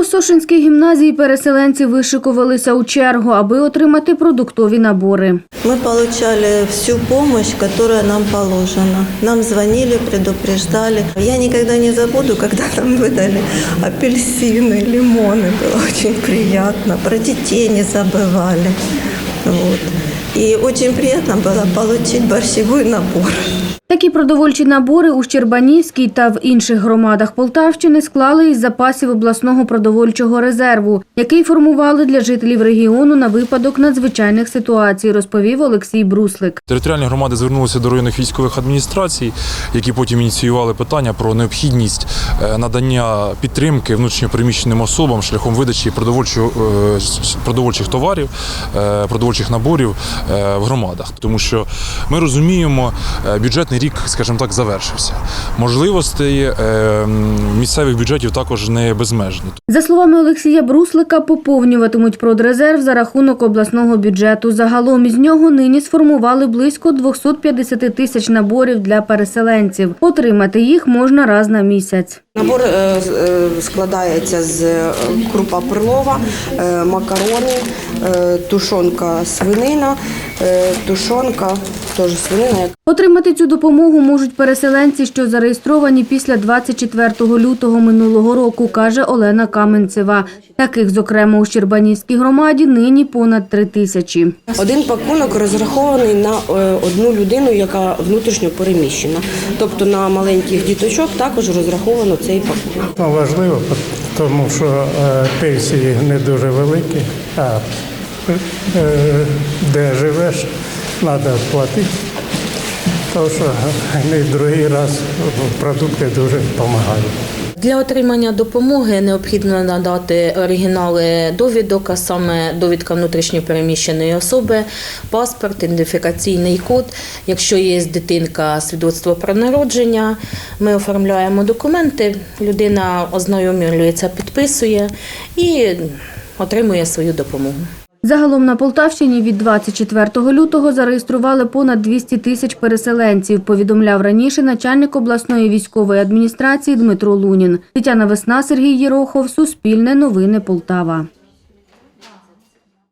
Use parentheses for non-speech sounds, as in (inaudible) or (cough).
Росошинській гімназії переселенці вишикувалися у чергу, аби отримати продуктові набори. Мы получали всю помощь, которая нам положена. Нам звонили, предупреждали. Я никогда не забуду, когда (laughs) нам выдали апельсины, лимоны. Было очень приятно. Про детей не забывали. Вот. И очень приятно было получить борщевой набор. Такі продовольчі набори у Щербанівській та в інших громадах Полтавщини склали із запасів обласного продовольчого резерву, який формували для жителів регіону на випадок надзвичайних ситуацій, розповів Олексій Бруслик. Територіальні громади звернулися до районних військових адміністрацій, які потім ініціювали питання про необхідність е, надання підтримки внутрішньопереміщеним особам шляхом видачі продовольчого, е, продовольчих товарів, е, продовольчих наборів е, в громадах. Тому що ми розуміємо, е, бюджетний рік, скажімо так, завершився. Можливостей е, місцевих бюджетів також не безмежні. За словами Олексія Бруслика, поповнюватимуть продрезерв за рахунок обласного бюджету. Загалом із нього нині сформували близько 250 тисяч наборів для переселенців. Отримати їх можна раз на місяць. Набор е, е, складається з е, крупа перлова, макарони, тушонка свинина, тушонка теж свинина. Отримати цю допомогу можуть переселенці, що зареєстровані після 24 лютого минулого року, каже Олена Каменцева. Таких, зокрема, у Щербанівській громаді нині понад три тисячі. Один пакунок розрахований на е, одну людину, яка внутрішньо переміщена. Тобто на маленьких діточок також розраховано цей пакунок. Ну, важливо, тому що е, пенсії не дуже великі, а е, де живеш, треба платити. Тому що не другий раз продукти дуже допомагають. Для отримання допомоги необхідно надати оригінали довідок, а саме довідка внутрішньопереміщеної особи, паспорт, ідентифікаційний код. Якщо є дитинка, свідоцтво про народження, ми оформляємо документи, людина ознайомлюється, підписує і отримує свою допомогу. Загалом на Полтавщині від 24 лютого зареєстрували понад 200 тисяч переселенців, повідомляв раніше начальник обласної військової адміністрації Дмитро Лунін. Тетяна Весна, Сергій Єрохов, Суспільне новини Полтава.